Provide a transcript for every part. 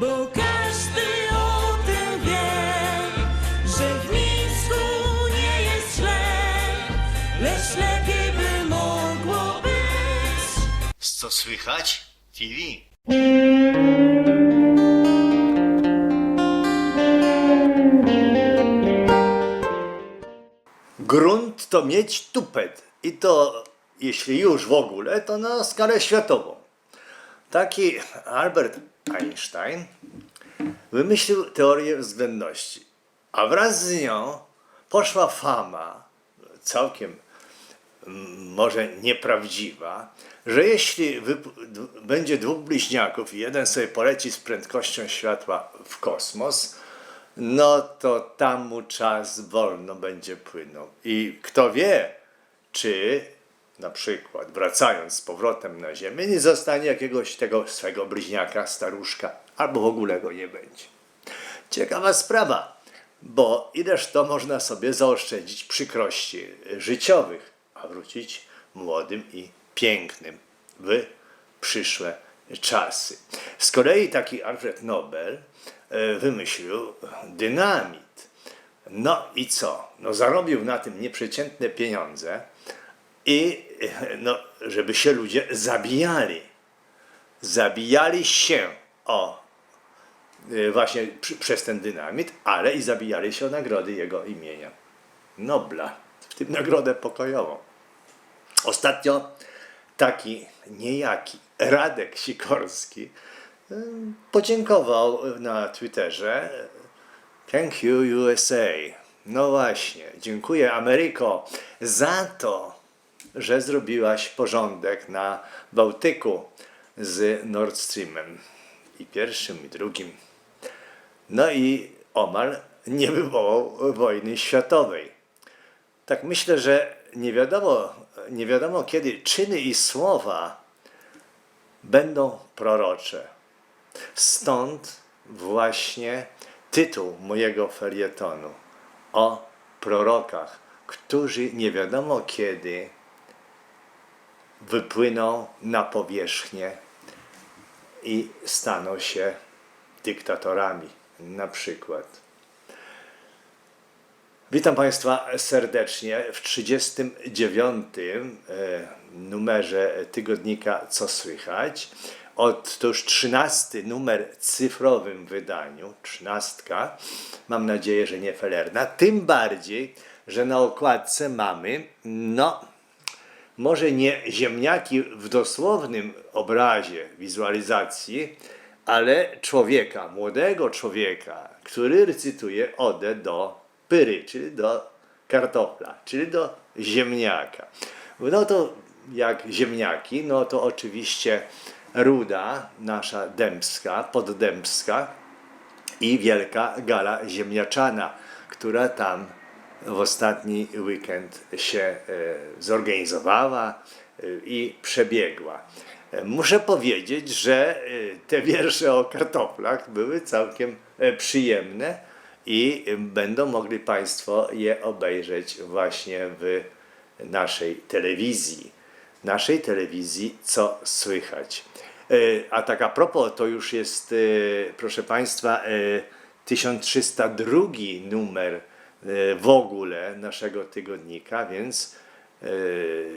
Bo każdy o tym wie, że w Mińsku nie jest źle, lecz lepiej by mogło być. Co słychać? TV. Grunt to mieć tupet. I to, jeśli już w ogóle, to na skalę światową. Taki Albert Einstein wymyślił teorię względności, a wraz z nią poszła fama, całkiem może nieprawdziwa, że jeśli będzie dwóch bliźniaków i jeden sobie poleci z prędkością światła w kosmos, no to tam mu czas wolno będzie płynął. I kto wie, czy na przykład wracając z powrotem na Ziemię nie zostanie jakiegoś tego swego bliźniaka, staruszka, albo w ogóle go nie będzie. Ciekawa sprawa, bo ileż to można sobie zaoszczędzić przykrości życiowych, a wrócić młodym i pięknym w przyszłe czasy. Z kolei taki Alfred Nobel e, wymyślił dynamit. No i co? No zarobił na tym nieprzeciętne pieniądze i no, żeby się ludzie zabijali. Zabijali się o y, właśnie przy, przez ten dynamit, ale i zabijali się o nagrody jego imienia. Nobla, w tym nagrodę pokojową. Ostatnio taki niejaki Radek Sikorski y, podziękował na Twitterze Thank you USA. No właśnie, dziękuję Ameryko za to, że zrobiłaś porządek na Bałtyku z Nord Streamem i pierwszym i drugim. No i omal nie wywołał wojny światowej. Tak myślę, że nie wiadomo, nie wiadomo kiedy czyny i słowa będą prorocze. Stąd właśnie tytuł mojego felietonu o prorokach, którzy nie wiadomo kiedy wypłyną na powierzchnię i staną się dyktatorami, na przykład. Witam Państwa serdecznie w 39. e, numerze tygodnika Co Słychać. Od to już 13 numer cyfrowym wydaniu, 13. Mam nadzieję, że nie felerna. Tym bardziej, że na okładce mamy, no, może nie ziemniaki w dosłownym obrazie, wizualizacji, ale człowieka, młodego człowieka, który recytuje odę do pyry, czyli do kartofla, czyli do ziemniaka. No to jak ziemniaki, no to oczywiście ruda nasza dębska, poddębska i wielka gala ziemniaczana, która tam w ostatni weekend się e, zorganizowała e, i przebiegła. E, Muszę powiedzieć, że te wiersze o kartoflach były całkiem przyjemne i będą mogli Państwo je obejrzeć właśnie w naszej telewizji. Naszej telewizji, co słychać. A tak a propos, to już jest, proszę Państwa, e, 1302 numer w ogóle naszego tygodnika, więc e,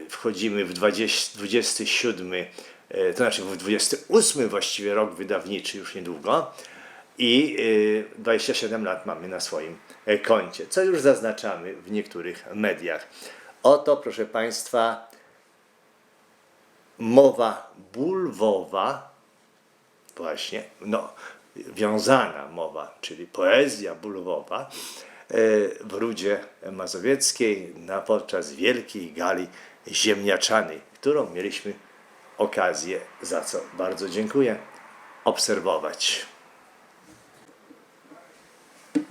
wchodzimy w 20, 27, e, to znaczy w 28 właściwie rok wydawniczy już niedługo i e, 27 lat mamy na swoim e, koncie, co już zaznaczamy w niektórych mediach. Oto, proszę Państwa, mowa bulwowa, właśnie, no, wiązana mowa, czyli poezja bulwowa e, w Rudzie Mazowieckiej na podczas wielkiej gali ziemniaczanej, którą mieliśmy okazję, za co bardzo dziękuję, obserwować.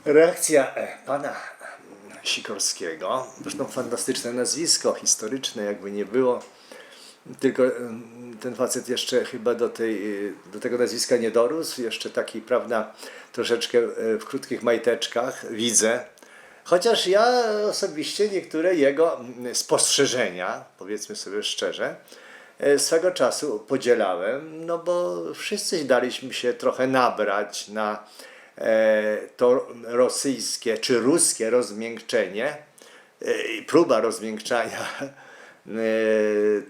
Reakcja e, pana Sikorskiego, zresztą fantastyczne nazwisko, historyczne, jakby nie było. Tylko ten facet jeszcze chyba do, tej, y, do tego nazwiska nie dorósł, jeszcze taki, prawda, troszeczkę e, w krótkich majteczkach widzę. Chociaż ja osobiście niektóre jego mm, spostrzeżenia, powiedzmy sobie szczerze, e, swego czasu podzielałem, no bo wszyscy daliśmy się trochę nabrać na e, to rosyjskie czy ruskie rozmiękczenie, e, próba rozmiękczania e,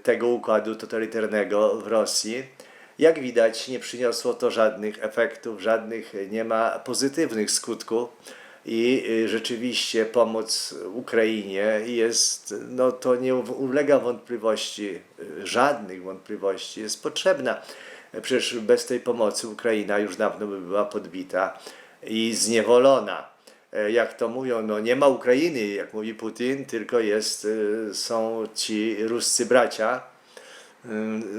tego układu totalitarnego w Rosji. Jak widać, nie przyniosło to żadnych efektów, żadnych nie ma pozytywnych skutków. I y, rzeczywiście pomoc Ukrainie jest, no to nie ulega wątpliwości, żadnych wątpliwości, jest potrzebna. Przecież bez tej pomocy Ukraina już dawno by była podbita i zniewolona. E, Jak to mówią, no nie ma Ukrainy, jak mówi Putin, tylko jest, y, są ci ruscy bracia, y,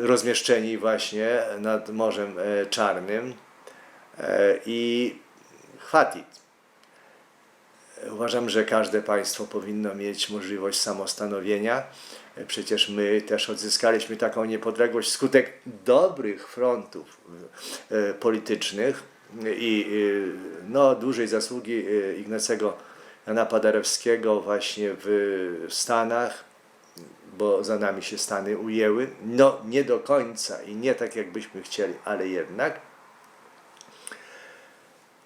rozmieszczeni właśnie nad Morzem e, Czarnym E, i chwatit. Uważam, że każde państwo powinno mieć możliwość samostanowienia. E, Przecież my też odzyskaliśmy taką niepodległość wskutek dobrych frontów e, politycznych i e, no, dużej zasługi e, Ignacego Jana Paderewskiego właśnie w Stanach, bo za nami się Stany ujęły. No nie do końca i nie tak jakbyśmy chcieli, ale jednak.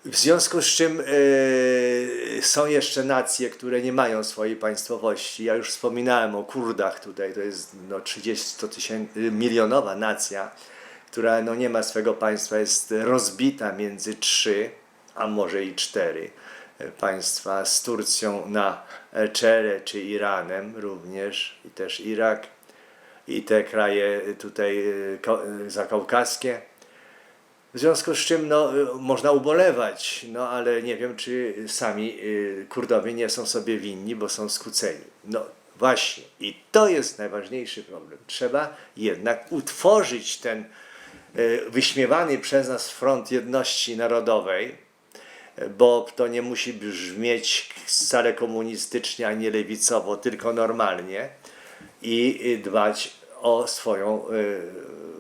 W związku z czym e, są jeszcze nacje, które nie mają swojej państwowości. Ja już wspominałem o Kurdach tutaj, to jest no, 30 tysięcy, milionowa nacja, która no, nie ma swego państwa, jest rozbita między trzy, a może i cztery e, państwa z Turcją na e, czele, czy Iranem również, i też Irak, i te kraje tutaj e, e, zakaukaskie. W związku z czym no, można ubolewać, no ale nie wiem, czy sami Kurdowie nie są sobie winni, bo są skłóceni. No właśnie, i to jest najważniejszy problem. Trzeba jednak utworzyć ten wyśmiewany przez nas front jedności narodowej, y, bo to nie musi brzmieć wcale komunistycznie ani lewicowo, tylko normalnie i dbać o swoją y,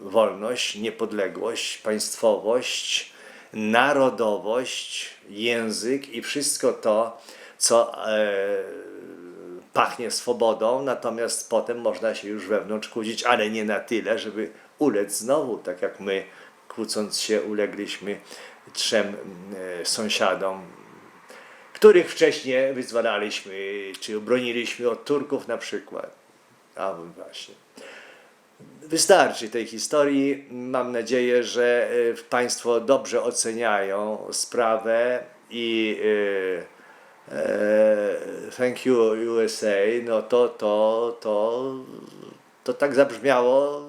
wolność, niepodległość, państwowość, narodowość, język i wszystko to, co e, pachnie swobodą, natomiast potem można się już wewnątrz kłócić, ale nie na tyle, żeby ulec znowu, tak jak my kłócąc się ulegliśmy trzem e, sąsiadom, których wcześniej wyzwalaliśmy, czy broniliśmy od Turków na przykład. A właśnie. Wystarczy tej historii. Mam nadzieję, że e, Państwo dobrze oceniają sprawę i e, thank you USA, no to, to, to, to tak zabrzmiało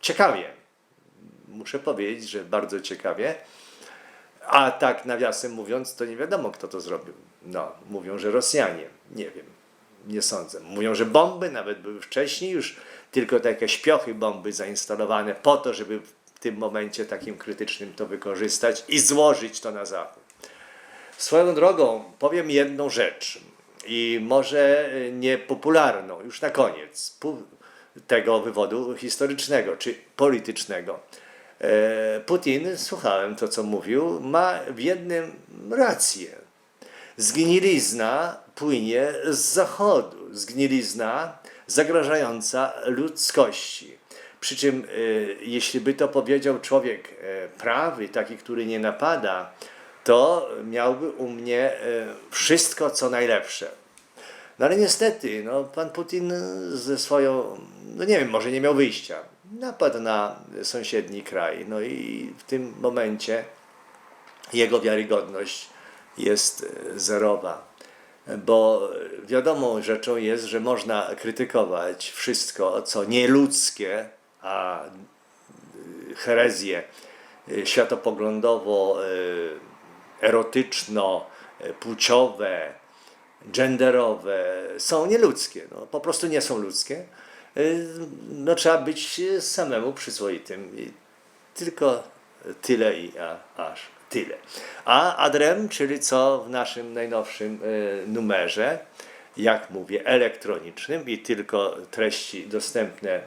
ciekawie. Muszę powiedzieć, że bardzo ciekawie. A tak nawiasem mówiąc, to nie wiadomo kto to zrobił. No, mówią, że Rosjanie. Nie wiem. Nie sądzę. Mówią, że bomby nawet były wcześniej już, tylko takie śpiochy bomby zainstalowane po to, żeby w tym momencie takim krytycznym to wykorzystać i złożyć to na zachód. Swoją drogą powiem jedną rzecz i może niepopularną, już na koniec tego wywodu historycznego czy politycznego. E, Putin, słuchałem to co mówił, ma w jednym rację. Zgnilizna płynie z zachodu, zgnilizna zagrażająca ludzkości. Przy czym, e, jeśli by to powiedział człowiek e, prawy, taki, który nie napada, to miałby u mnie e, wszystko, co najlepsze. No ale niestety, no, pan Putin ze swoją, no nie wiem, może nie miał wyjścia. Napadł na sąsiedni kraj. No i w tym momencie jego wiarygodność jest e, zerowa. Bo wiadomą rzeczą jest, że można krytykować wszystko, co nieludzkie, a herezje y, światopoglądowo, y, erotyczno, y, płciowe, genderowe są nieludzkie. No, po prostu nie są ludzkie. Y, No, trzeba być samemu przyzwoitym. I tylko tyle i a, aż tyle. A adrem, czyli co w naszym najnowszym y, numerze, jak mówię, elektronicznym i tylko treści dostępne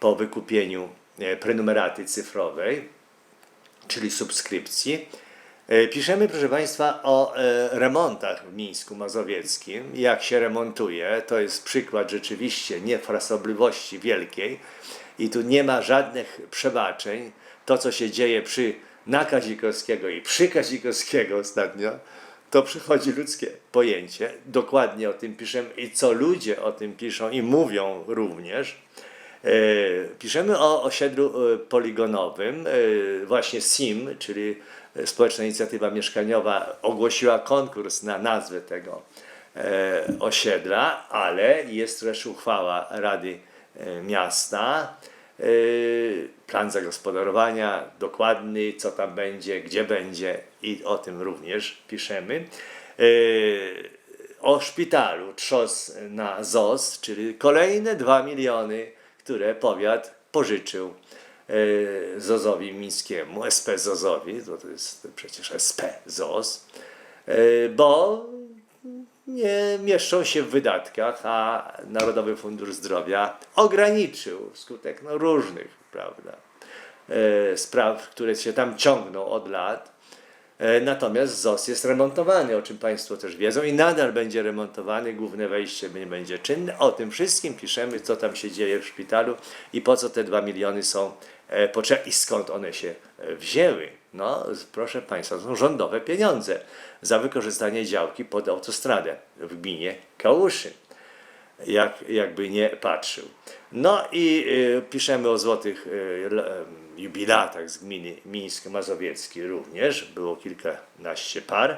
po wykupieniu e, prenumeraty cyfrowej, czyli subskrypcji, E, Piszemy, proszę Państwa, o e, remontach w Mińsku Mazowieckim. Jak się remontuje, to jest przykład rzeczywiście niefrasobliwości wielkiej i tu nie ma żadnych przebaczeń. To, co się dzieje przy na Kazikowskiego i przy Kazikowskiego ostatnio, to przychodzi ludzkie pojęcie. Dokładnie o tym piszemy i co ludzie o tym piszą i mówią również. E, Piszemy o osiedlu e, poligonowym. E, Właśnie SIM, czyli Społeczna Inicjatywa Mieszkaniowa, ogłosiła konkurs na nazwę tego e, osiedla, ale jest też uchwała Rady e, Miasta. e, Plan zagospodarowania dokładny, co tam będzie, gdzie będzie i o tym również piszemy. E, O szpitalu Trzos na ZOS, czyli kolejne 2 miliony, które powiat pożyczył e, ZOZ-owi mińskiemu, SP ZOZ-owi, to, to jest przecież SP ZOZ, e, bo nie mieszczą się w wydatkach, a Narodowy Fundusz Zdrowia ograniczył wskutek no, różnych prawda, e, spraw, które się tam ciągną od lat. E, Natomiast ZOS jest remontowany, o czym Państwo też wiedzą, i nadal będzie remontowany. Główne wejście będzie czynne. O tym wszystkim piszemy, co tam się dzieje w szpitalu i po co te 2 miliony są e, i skąd one się e, wzięły. No, proszę Państwa, są rządowe pieniądze za wykorzystanie działki pod autostradę w gminie Kałuszyn jak, jakby nie patrzył. No i y, piszemy o złotych y, em, jubilatach z gminy Mińsko-Mazowieckiej również, było kilkanaście par.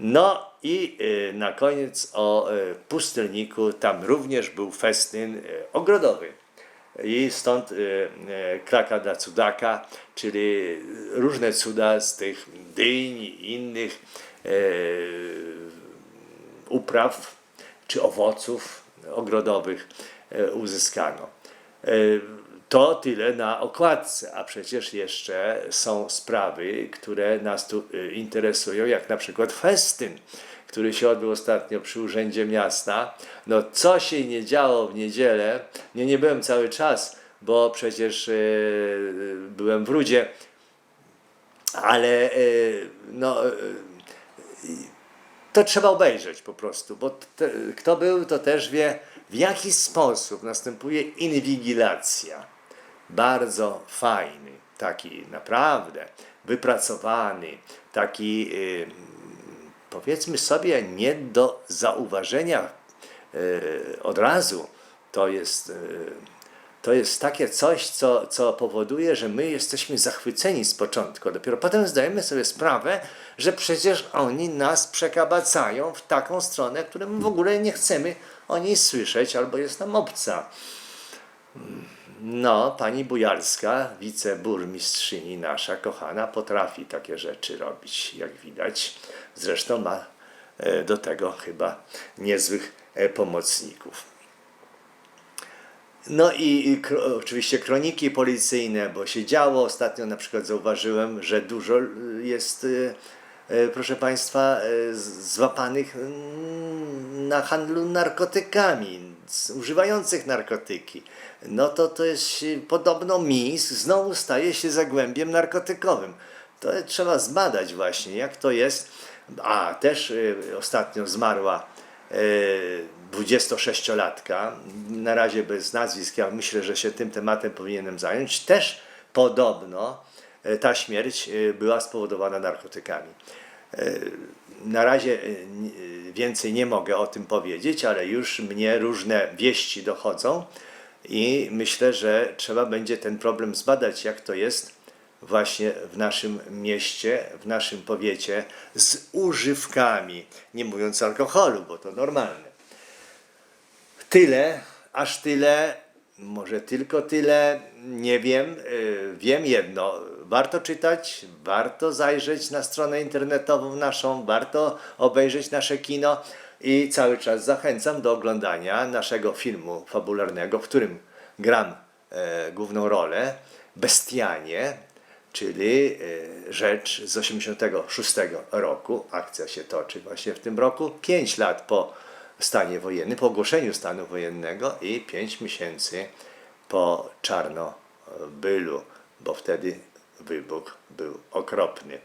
No i y, na koniec o y, pustelniku, tam również był festyn y, ogrodowy. I stąd y, y, kraka dla cudaka, czyli różne cuda z tych dyń i innych y, upraw czy owoców ogrodowych uzyskano. To tyle na okładce, a przecież jeszcze są sprawy, które nas tu interesują, jak na przykład festyn, który się odbył ostatnio przy Urzędzie Miasta. No co się nie działo w niedzielę, nie, nie byłem cały czas, bo przecież e, byłem w Rudzie, ale e, no, e, to trzeba obejrzeć po prostu, bo te, kto był, to też wie, w jaki sposób następuje inwigilacja. Bardzo fajny, taki naprawdę wypracowany, taki y, powiedzmy sobie nie do zauważenia y, od razu. To jest, y, to jest takie coś, co, co powoduje, że my jesteśmy zachwyceni z początku. Dopiero potem zdajemy sobie sprawę, że przecież oni nas przekabacają w taką stronę, którą w ogóle nie chcemy o niej słyszeć albo jest nam obca. No, pani Bujalska, wiceburmistrzyni nasza, kochana, potrafi takie rzeczy robić, jak widać. Zresztą ma e, do tego chyba niezłych e, pomocników. No i, oczywiście kroniki policyjne, bo się działo. Ostatnio na przykład zauważyłem, że dużo y, jest, proszę Państwa, złapanych mm, na handlu narkotykami, używających narkotyki. No to to jest y, podobno Mińsk znowu staje się zagłębiem narkotykowym. To trzeba zbadać właśnie, jak to jest. A też y, ostatnio zmarła y, 26-latka, na razie bez nazwisk, ja myślę, że się tym tematem powinienem zająć, też podobno ta śmierć była spowodowana narkotykami. E, Na razie e, e, więcej nie mogę o tym powiedzieć, ale już mnie różne wieści dochodzą i myślę, że trzeba będzie ten problem zbadać, jak to jest właśnie w naszym mieście, w naszym powiecie z używkami, nie mówiąc alkoholu, bo to normalne. Tyle, aż tyle, może tylko tyle, nie wiem. Wiem jedno, warto czytać, warto zajrzeć na stronę internetową naszą, warto obejrzeć nasze kino i cały czas zachęcam do oglądania naszego filmu fabularnego, w którym gram e, główną rolę, Bestianie, czyli e, rzecz z 86 roku. Akcja się toczy właśnie w tym roku, 5 lat po stanie wojennym, po ogłoszeniu stanu wojennego i 5 miesięcy po Czarnobylu, bo wtedy wybuch był okropny.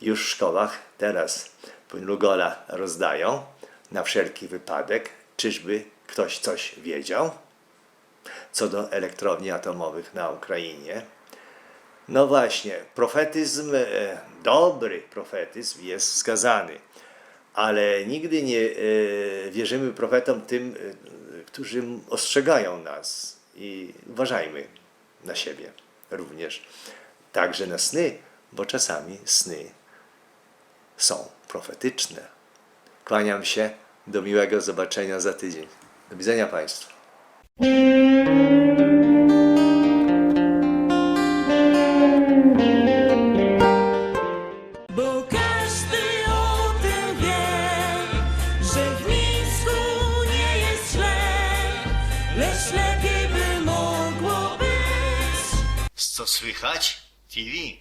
już w szkołach teraz Lugola rozdają na wszelki wypadek, czyżby ktoś coś wiedział co do elektrowni atomowych na Ukrainie. No właśnie, profetyzm, e, dobry profetyzm jest wskazany, ale nigdy nie e, wierzymy profetom tym, e, którzy ostrzegają nas i uważajmy na siebie również, także na sny, bo czasami sny są profetyczne. Kłaniam się, do miłego zobaczenia za tydzień. Do widzenia Państwu. Bo każdy o tym wie, że w Mińsku nie jest źle, lecz lepiej by mogło być. Co słychać? TV.